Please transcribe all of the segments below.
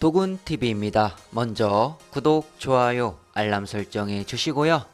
도군TV입니다. 먼저 구독, 좋아요, 알람 설정해 주시고요.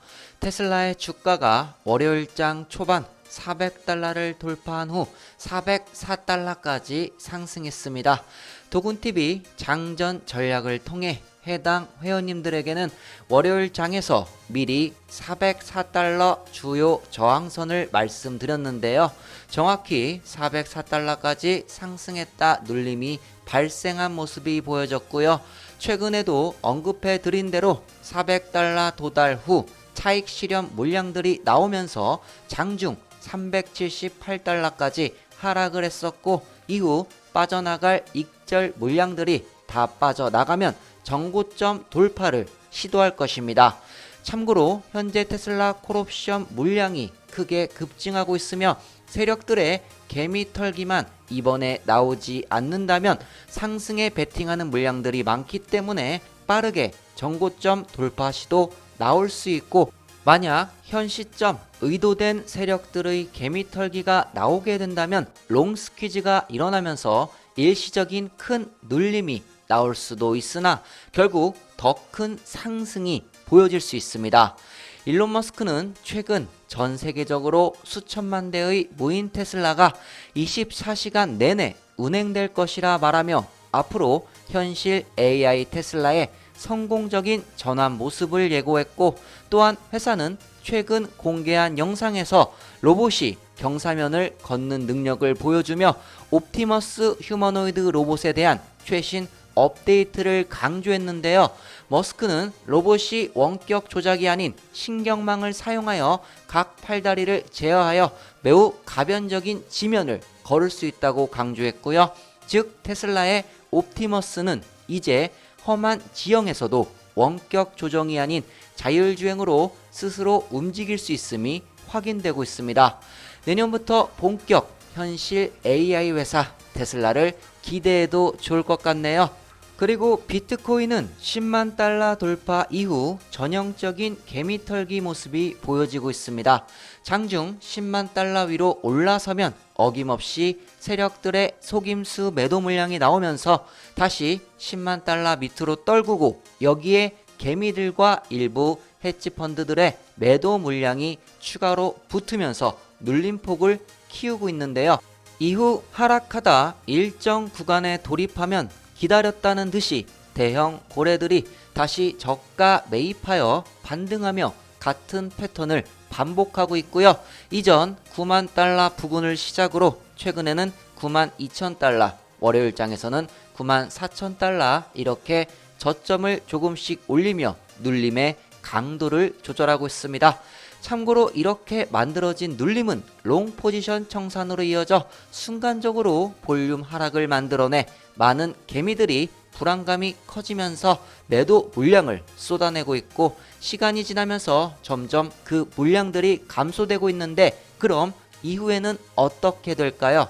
테슬라의 주가가 월요일장 초반 400달러를 돌파한 후 404달러까지 상승했습니다. 도군TV 장전 전략을 통해 해당 회원님들에게는 월요일 장에서 미리 404달러 주요 저항선을 말씀드렸는데요. 정확히 404달러까지 상승했다 눌림이 발생한 모습이 보여졌고요. 최근에도 언급해 드린 대로 400달러 도달 후 차익 실현 물량들이 나오면서 장중 378달러까지 하락을 했었고 이후 빠져나갈 익절 물량들이 다 빠져나가면 정고점 돌파를 시도할 것입니다. 참고로 현재 테슬라 콜옵션 물량이 크게 급증하고 있으며 세력들의 개미 털기만 이번에 나오지 않는다면 상승에 베팅하는 물량들이 많기 때문에 빠르게 정고점 돌파 시도 나올 수 있고 만약 현 시점 의도된 세력들의 개미 털기가 나오게 된다면 롱 스퀴즈가 일어나면서 일시적인 큰 눌림이 나올 수도 있으나 결국 더 큰 상승이 보여질 수 있습니다. 일론 머스크는 최근 전 세계적으로 수천만 대의 무인 테슬라가 24시간 내내 운행될 것이라 말하며 앞으로 현실 AI 테슬라의 성공적인 전환 모습을 예고했고 또한 회사는 최근 공개한 영상에서 로봇이 경사면을 걷는 능력을 보여주며 옵티머스 휴머노이드 로봇에 대한 최신 업데이트를 강조했는데요. 머스크는 로봇이 원격 조작이 아닌 신경망을 사용하여 각 팔다리를 제어하여 매우 가변적인 지면을 걸을 수 있다고 강조했고요. 즉 테슬라의 옵티머스는 이제 험한 지형에서도 원격 조정이 아닌 자율주행으로 스스로 움직일 수 있음이 확인되고 있습니다. 내년부터 본격 현실 AI 회사 테슬라를 기대해도 좋을 것 같네요. 그리고 비트코인은 10만 달러 돌파 이후 전형적인 개미 털기 모습이 보여지고 있습니다. 장중 10만 달러 위로 올라서면 어김없이 세력들의 속임수 매도 물량이 나오면서 다시 10만 달러 밑으로 떨구고 여기에 개미들과 일부 헤지 펀드들의 매도 물량이 추가로 붙으면서 눌림폭을 키우고 있는데요. 이후 하락하다 일정 구간에 돌입하면 기다렸다는 듯이 대형 고래들이 다시 저가 매입하여 반등하며 같은 패턴을 반복하고 있고요. 이전 9만 달러 부근을 시작으로 최근에는 9만 2천 달러, 월요일장에서는 9만 4천 달러 이렇게 저점을 조금씩 올리며 눌림의 강도를 조절하고 있습니다. 참고로 이렇게 만들어진 눌림은 롱 포지션 청산으로 이어져 순간적으로 볼륨 하락을 만들어내 많은 개미들이 불안감이 커지면서 매도 물량을 쏟아내고 있고 시간이 지나면서 점점 그 물량들이 감소되고 있는데 그럼 이후에는 어떻게 될까요?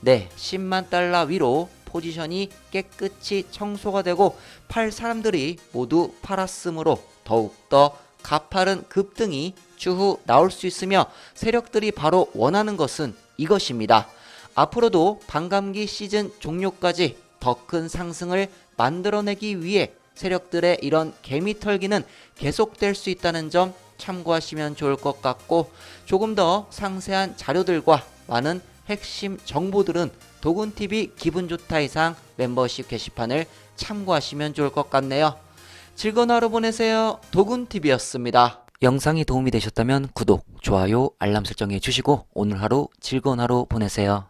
네, 10만 달러 위로 포지션이 깨끗이 청소가 되고 팔 사람들이 모두 팔았으므로 더욱더 가파른 급등이 추후 나올 수 있으며 세력들이 바로 원하는 것은 이것입니다. 앞으로도 반감기 시즌 종료까지 더 큰 상승을 만들어내기 위해 세력들의 이런 개미 털기는 계속될 수 있다는 점 참고하시면 좋을 것 같고 조금 더 상세한 자료들과 많은 핵심 정보들은 도군TV 기분 좋다 이상 멤버십 게시판을 참고하시면 좋을 것 같네요. 즐거운 하루 보내세요. 도군TV였습니다. 영상이 도움이 되셨다면 구독, 좋아요, 알람 설정해 주시고 오늘 하루 즐거운 하루 보내세요.